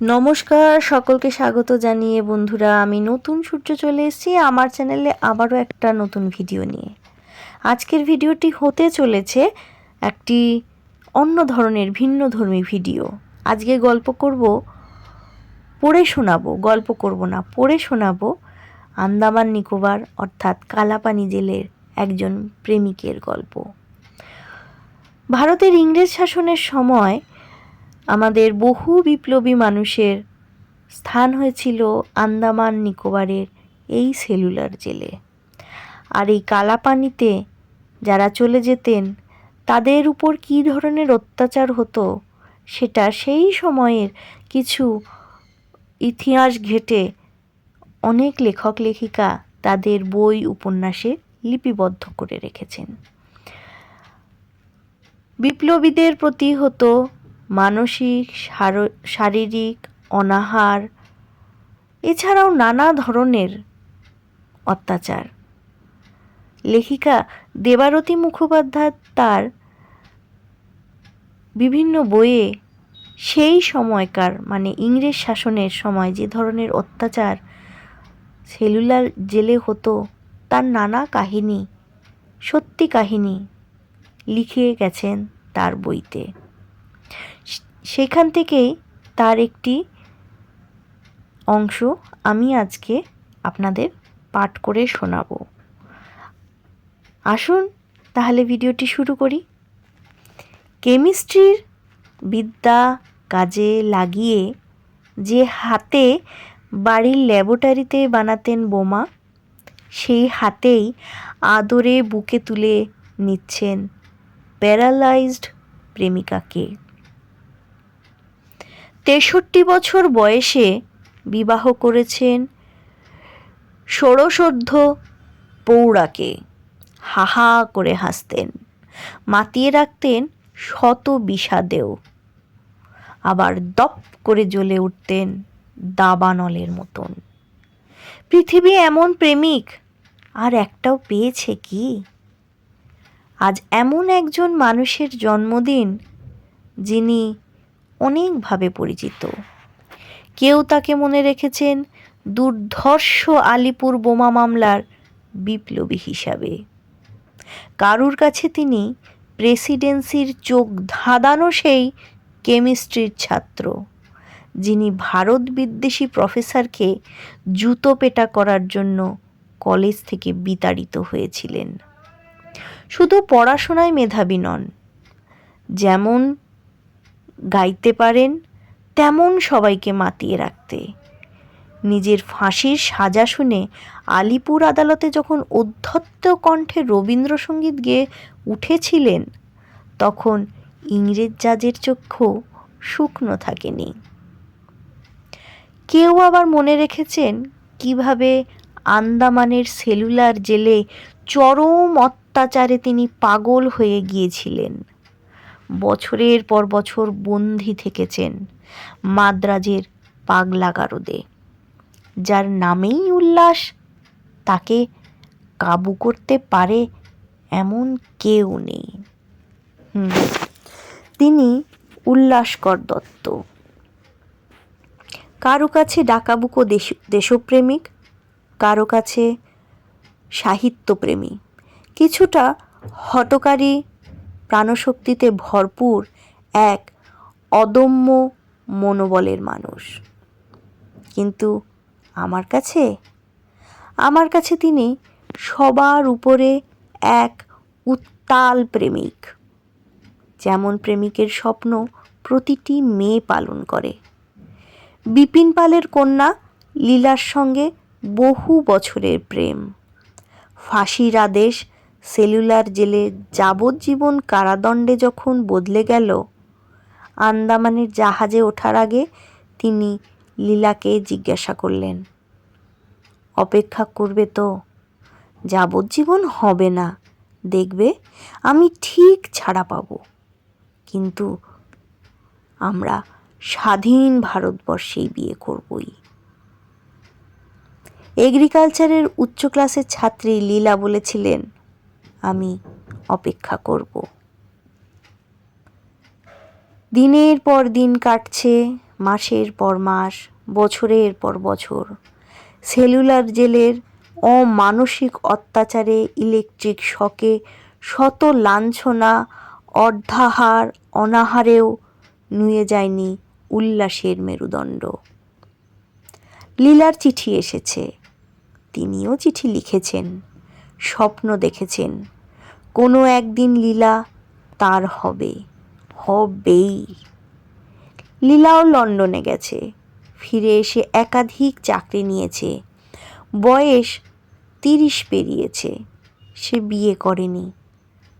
নমস্কার, সকলকে স্বাগত জানিয়ে বন্ধুরা, আমি নতুন সূর্য চলে এসেছি আমার চ্যানেলে আবারও একটা নতুন ভিডিও নিয়ে। আজকের ভিডিওটি হতে চলেছে একটি অন্য ধরনের, ভিন্ন ধর্মী ভিডিও। আজকে গল্প করব, পড়ে শোনাবো, গল্প করব না, পড়ে শোনাবো আন্দামান নিকোবর, অর্থাৎ কালাপানি জেলের একজন প্রেমিকের গল্প। ভারতের ইংরেজ শাসনের সময় আমাদের বহু বিপ্লবী মানুষের স্থান হয়েছিল আন্দামান নিকোবরের এই সেলুলার জেলে। আর এই কালাপানিতে যারা চলে যেতেন, তাদের উপর কী ধরনের অত্যাচার হতো, সেটা সেই সময়ের কিছু ইতিহাস ঘেটে অনেক লেখক লেখিকা তাদের বই উপন্যাসে লিপিবদ্ধ করে রেখেছেন। বিপ্লবীদের প্রতি হতো মানসিক শার- শারীরিক, অনাহার, এছাড়াও নানা ধরনের অত্যাচার। লেখিকা দেবারতী মুখোপাধ্যায় তার বিভিন্ন বইয়ে সেই সময়কার মানে ইংরেজ শাসনের সময় যে ধরনের অত্যাচার সেলুলার জেলে হতো, তার নানা কাহিনী, সত্যি কাহিনী লিখে গেছেন তার বইতে। সেখান থেকেই তার একটি অংশ আমি আজকে আপনাদের পাঠ করে শোনাবো। আসুন তাহলে ভিডিওটি শুরু করি। কেমিস্ট্রির বিদ্যা কাজে লাগিয়ে যে হাতে বাড়ির ল্যাবরেটরিতে বানাতেন বোমা, সেই হাতেই আদরে বুকে তুলে নিচ্ছেন প্যারালাইজড প্রেমিকাকে। তেষট্টি বছর বয়সে বিবাহ করেছেন ষোড়শোর্ধ পৌড়াকে হাহা করে হাসতেন। মাতিয়ে রাখতেন শত বিষাদেও। আবার দপ করে জ্বলে উঠতেন দাবানলের মতন। পৃথিবী এমন প্রেমিক, আর একটাও পেয়েছে কি? আজ এমন একজন মানুষের জন্মদিন, যিনি অনেকভাবে পরিচিত। কেউ তাকে মনে রেখেছেন দুর্ধর্ষ আলিপুর বোমা মামলার বিপ্লবী হিসাবে। কারুর কাছে তিনি প্রেসিডেন্সির চোখ ধাঁধানো সেই কেমিস্ট্রির ছাত্র, যিনি ভারত বিদ্বেষী প্রফেসরকে জুতো পেটা করার জন্য কলেজ থেকে বিতাড়িত হয়েছিলেন। শুধু পড়াশোনায় মেধাবী নন, যেমন গাইতে পারেন তেমন সবাইকে মাতিয়ে রাখতে। নিজের ফাঁসির সাজা শুনে আলিপুর আদালতে যখন উদ্ধত্ত কণ্ঠে রবীন্দ্রসঙ্গীত গেয়ে উঠেছিলেন, তখন ইংরেজ জাজের চক্ষু শুকনো থাকেনি। কেউ আবার মনে রেখেছেন কীভাবে আন্দামানের সেলুলার জেলে চরম অত্যাচারে তিনি পাগল হয়ে গিয়েছিলেন। বছরের পর বছর বন্দি থেকেছেন মাদ্রাজের পাগলা গারদে, যার নামেই উল্লাস তাকে কাবু করতে পারে এমন কেউ নেই। তিনি উল্লাসকর দত্ত। কারও কাছে ডাকাবুকো দেশ, দেশপ্রেমিক, কারও কাছে সাহিত্যপ্রেমী। কিছুটা হটকারী প্রাণশক্তিতে ভরপুর এক অদম্য মনোবলের মানুষ। কিন্তু আমার কাছে আমার কাছে তিনি সবার উপরে এক উত্তাল প্রেমিক। যেমন প্রেমিকের স্বপ্ন প্রতিটি মেয়ে পালন করে। বিপিন পালের কন্যা লীলার সঙ্গে বহু বছরের প্রেম। ফাঁসির আদেশ সেলুলার জেলে যাবজ্জীবন কারাদণ্ডে যখন বদলে গেল, আন্দামানের জাহাজে ওঠার আগে তিনি লীলাকে জিজ্ঞাসা করলেন, অপেক্ষা করবে তো? যাবজ্জীবন হবে না, দেখবে আমি ঠিক ছাড়া পাব। কিন্তু আমরা স্বাধীন ভারতবর্ষেই বিয়ে করবই। এগ্রিকালচারের উচ্চ ক্লাসের ছাত্রী লীলা বলেছিলেন আমি অপেক্ষা করব। দিনের পর দিন কাটছে, মাসের পর মাস, বছরের পর বছর। সেলুলার জেলের অমানসিক অত্যাচারে ইলেকট্রিক শকে শত লাঞ্ছনা, অর্ধাহার, অনাহারেও নুয়ে যায়নি উল্লাসের মেরুদণ্ড। লীলার চিঠি এসেছে, তিনিও চিঠি লিখেছেন, স্বপ্ন দেখেছেন। কোনো একদিন লীলা তার হবে, হবেই। লীলাও লন্ডনে গেছে, ফিরে এসে একাধিক চাকরি নিয়েছে। বয়স তিরিশ পেরিয়েছে, সে বিয়ে করেনি।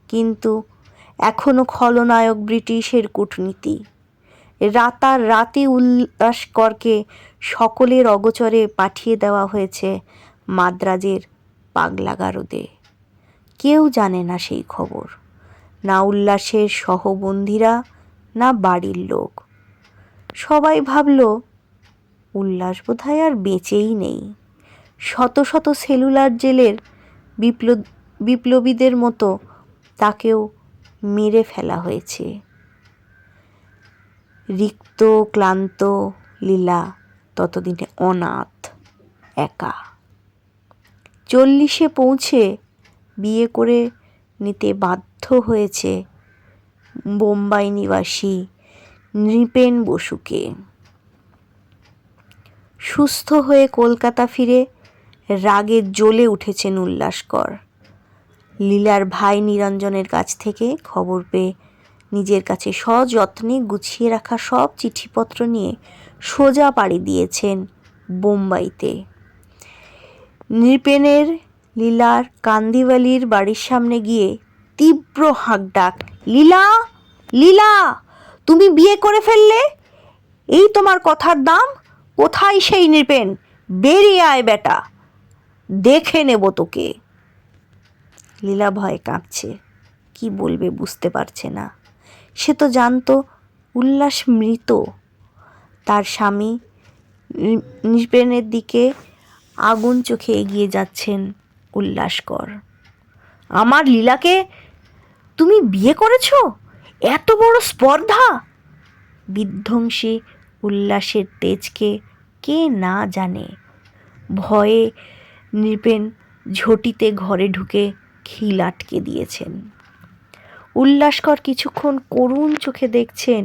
কিন্তু এখনও খলনায়ক ব্রিটিশের কূটনীতি। রাতার রাতে উল্লাসকরকে সকলের অগোচরে পাঠিয়ে দেওয়া হয়েছে মাদ্রাজের পাগলাগারদে। কেউ জানে না সেই খবর। না উল্লাসের সহবন্ধীরা, না বাড়ির লোক। সবাই ভাবল, উল্লাস বোধহয় আর বেঁচেই নেই। শত শত সেলুলার জেলের বিপ্লব বিপ্লবীদের মতো তাকেও মেরে ফেলা হয়েছে। রিক্ত, ক্লান্ত লীলা ততদিনে অনাথ, একা। চল্লিশে পৌঁছে বিয়ে করে নিতে বাধ্য হয়েছে বোম্বাই নিবাসী নৃপেন বসুকে। সুস্থ হয়ে কলকাতা ফিরে রাগে জ্বলে উঠেছেন উল্লাসকর। লীলার ভাই নিরঞ্জনের কাছ থেকে খবর পেয়ে নিজের কাছে সযত্নে গুছিয়ে রাখা সব চিঠিপত্র নিয়ে সোজা পাড়ি দিয়েছেন বোম্বাইতে। নৃপেনের লীলার কান্দিওয়ালির বাড়ির সামনে গিয়ে তীব্র হাঁক ডাক, লীলা লীলা, তুমি বিয়ে করে ফেললে? এই তোমার কথার দাম? কোথায় সেই নৃপেন বেরিয়ে আয় বেটা, দেখে নেব তোকে। লীলা ভয়ে কাঁপছে, কি বলবে বুঝতে পারছে না। সে তো জানতো উল্লাস মৃত। তার স্বামী নৃপেনের দিকে আগুন চোখে এগিয়ে যাচ্ছেন। উল্লাসকর। আমার লীলাকে তুমি বিয়ে করেছ? এত বড় স্পর্ধা! বিধ্বংসী উল্লাসের তেজকে কে না জানে। ভয়ে নৃপেন ঝটিতে ঘরে ঢুকে খিল আটকে দিয়েছেন। উল্লাসকর কিছুক্ষণ করুণ চোখে দেখছেন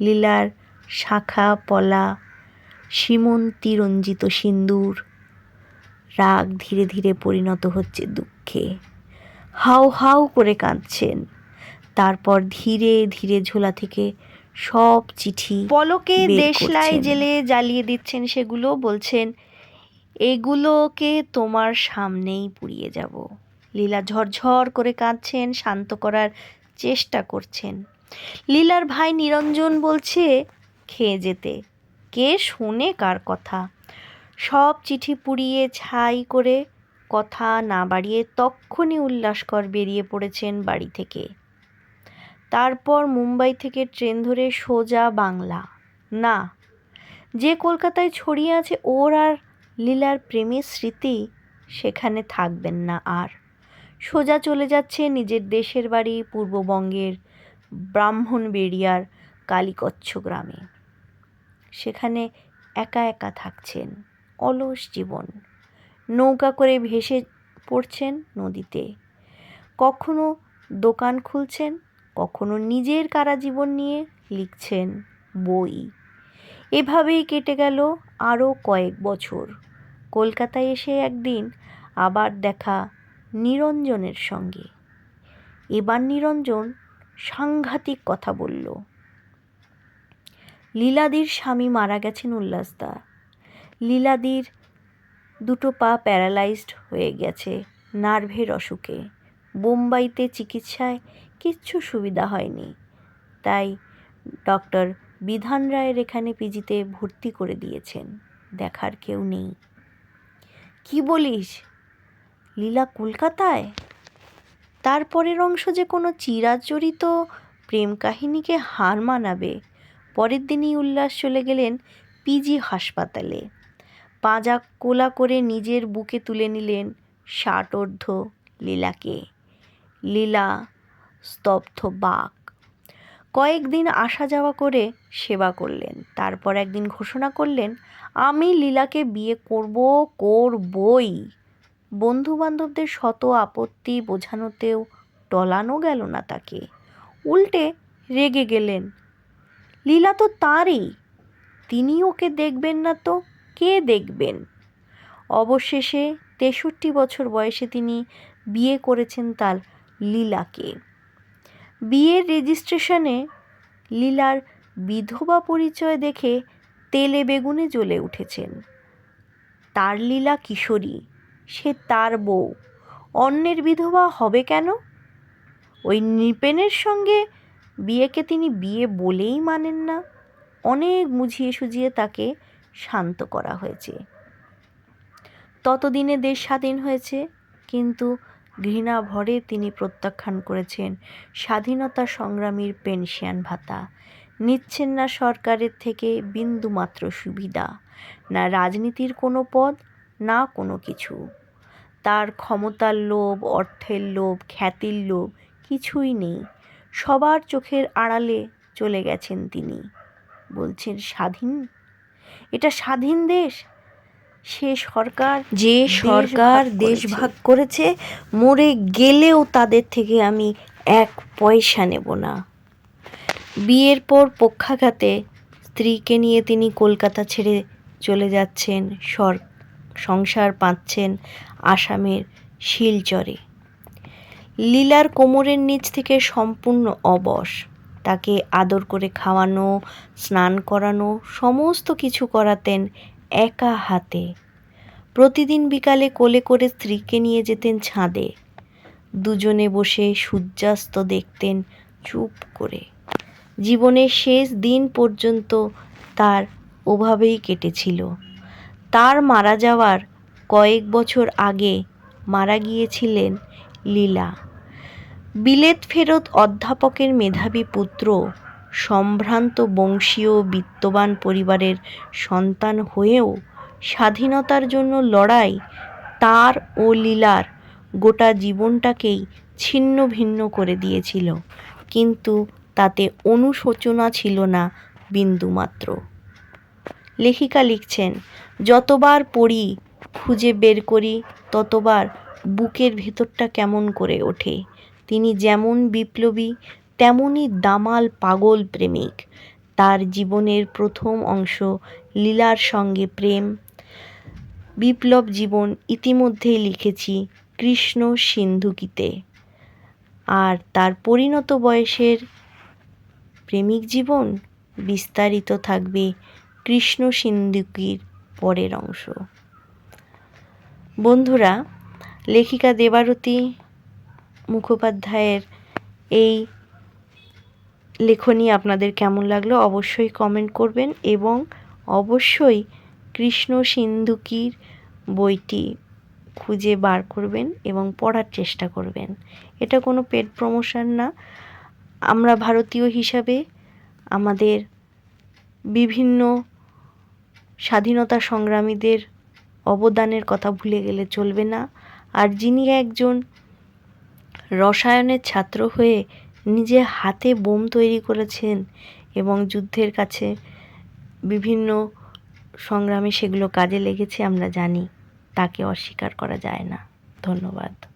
লীলার শাখা পলা সীমন্তী রঞ্জিত সিন্দুর। রাগ ধীরে ধীরে পরিণত হচ্ছে দুঃখে। হাউ হাউ করে কাঁদছেন। তারপর ধীরে ধীরে ঝোলা থেকে সব চিঠি পলকে দেশলাই জেলে জ্বালিয়ে দিচ্ছেন সেগুলো বলছেন এগুলোকে তোমার সামনেই পুড়িয়ে যাব। লীলা ঝরঝর করে কাঁদছেন শান্ত করার চেষ্টা করছেন। লীলার ভাই নিরঞ্জন বলছে খেয়ে যেতে। কে শোনে কার কথা? সব চিঠি পুড়িয়ে ছাই করে কথা না বাড়িয়ে তক্ষুনি উল্লাসকর বেরিয়ে পড়েছেন বাড়ি থেকে। তারপর মুম্বাই থেকে ট্রেন ধরে সোজা বাংলা। না, যে কলকাতায় ছড়িয়ে আছে ওর আর লীলার প্রেমের স্মৃতি সেখানে থাকবেন না আর। সোজা চলে যাচ্ছে নিজের দেশের বাড়ি পূর্ববঙ্গের ব্রাহ্মণ ব্রাহ্মণবেড়িয়ার কালীকচ্ছ গ্রামে। সেখানে একা একা থাকছেন। অলস জীবন। নৌকা করে ভেসে পড়ছেন নদীতে। কখনো দোকান খুলছেন, কখনো নিজের কারা জীবন নিয়ে লিখছেন বই। এভাবেই কেটে গেল আরও কয়েক বছর। কলকাতায় এসে একদিন আবার দেখা নিরঞ্জনের সঙ্গে। এবার নিরঞ্জন সাংঘাতিক কথা বলল। লীলাদির স্বামী মারা গেছেন উল্লাসদা। লীলাদির দুটো পা প্যারালাইজড হয়ে গেছে নার্ভের অসুখে। বোম্বাইতে চিকিৎসায় কিচ্ছু সুবিধা হয়নি। তাই ডক্টর বিধান রায়ের এখানে পিজিতে ভর্তি করে দিয়েছেন। দেখার কেউ নেই। কি বলিস? লীলা কলকাতায়? তারপরের অংশ যে কোনো চিরাচরিত প্রেম কাহিনীকে হার মানাবে। পরের দিনই উল্লাস চলে গেলেন পিজি হাসপাতালে। পাঁজা কোলা করে নিজের বুকে তুলে নিলেন ষাটোর্ধ লীলাকে। লীলা স্তব্ধ বাক। কয়েকদিন আসা যাওয়া করে সেবা করলেন। তারপর একদিন ঘোষণা করলেন, আমি লীলাকে বিয়ে করব, করবই। বন্ধু বান্ধবদের শত আপত্তি বোঝানোতেও টলানো গেল না তাকে। উল্টে রেগে গেলেন, লীলা তো তারই তিনি ওকে দেখবেন না তো? কে দেখবেন? অবশেষে তেষট্টি বছর বয়সে তিনি বিয়ে করেছেন তার লীলাকে। বিয়ের রেজিস্ট্রেশনে লীলার বিধবা পরিচয় দেখে তেলে বেগুনে জ্বলে উঠেছেন। তার লীলা কিশোরী, সে তার বউ। অন্যের বিধবা হবে কেন? ওই নৃপেনের সঙ্গে বিয়েকে তিনি বিয়ে বলেই মানেন না। অনেক বুঝিয়ে সুঝিয়ে তাকে শান্ত করা হয়েছে। ততদিনে দেশ স্বাধীন হয়েছে, কিন্তু ঘৃণা ভরে তিনি প্রত্যাখ্যান করেছেন স্বাধীনতা সংগ্রামীর পেনশন ভাতা। নিচ্ছেন না সরকারের থেকে বিন্দুমাত্র সুবিধা, না রাজনীতির কোনো পদ, না কোনো কিছু। তার ক্ষমতার লোভ, অর্থের লোভ, খ্যাতির লোভ কিছুই নেই। সবার চোখের আড়ালে চলে গেছেন তিনি, বলছেন স্বাধীন এটা স্বাধীন দেশ। সে সরকার যে সরকার দেশ ভাগ করেছে মরে গেলেও তাদের থেকে আমি এক পয়সা নেব না। বিয়ের পর পক্ষাঘাতে স্ত্রীকে নিয়ে তিনি কলকাতা ছেড়ে চলে যাচ্ছেন সর সংসার পাচ্ছেন আসামের শিলচরে। লীলার কোমরের নিচ থেকে সম্পূর্ণ অবশ। তাকে আদর করে খাওয়ানো, স্নান করানো, সমস্ত কিছু করাতেন একা হাতে। প্রতিদিন বিকালে কোলে করে স্ত্রীকে নিয়ে যেতেন ছাদে। দুজনে বসে সূর্যাস্ত দেখতেন চুপ করে। জীবনের শেষ দিন পর্যন্ত তার ওভাবেই কেটেছিল। তার মারা যাওয়ার কয়েক বছর আগে মারা গিয়েছিলেন লীলা। বিলেত ফেরত অধ্যাপকের মেধাবী পুত্র, সম্ভ্রান্ত বংশীয় বিত্তবান পরিবারের সন্তান হয়েও স্বাধীনতার জন্য লড়াই তার ও লীলার গোটা জীবনটাকেই ছিন্ন ভিন্ন করে দিয়েছিল। কিন্তু তাতে অনুশোচনা ছিল না বিন্দুমাত্র। লেখিকা লিখছেন, যতবার পড়ি, খুঁজে বের করি, ততবার বুকের ভেতরটা কেমন করে ওঠে। তিনি যেমন বিপ্লবী তেমনই দামাল পাগল প্রেমিক। তার জীবনের প্রথম অংশ লীলার সঙ্গে প্রেম। বিপ্লব জীবন ইতিমধ্যেই লিখেছি কৃষ্ণ সিন্ধুকিতে। আর তার পরিণত বয়সের প্রেমিক জীবন বিস্তারিত থাকবে কৃষ্ণ সিন্ধুকির পরের অংশ। বন্ধুরা, লেখিকা দেবারতী মুখোপাধ্যায়ের এই লেখনী আপনাদের কেমন লাগল অবশ্যই কমেন্ট করবেন এবং অবশ্যই কৃষ্ণ সিন্ধুকির বইটি খুঁজে বার করবেন এবং পড়ার চেষ্টা করবেন। এটা কোনো পেড প্রমোশন না। আমরা ভারতীয় হিসাবে আমাদের বিভিন্ন স্বাধীনতা সংগ্রামীদের অবদানের কথা ভুলে গেলে চলবে না। আর যিনি একজন রসায়নের ছাত্র হয়ে নিজে হাতে বোম তৈরি করেছেন এবং যুদ্ধের কাছে বিভিন্ন সংগ্রামে সেগুলো কাজে লেগেছে, আমরা জানি। তাকে অস্বীকার করা যায় না। ধন্যবাদ।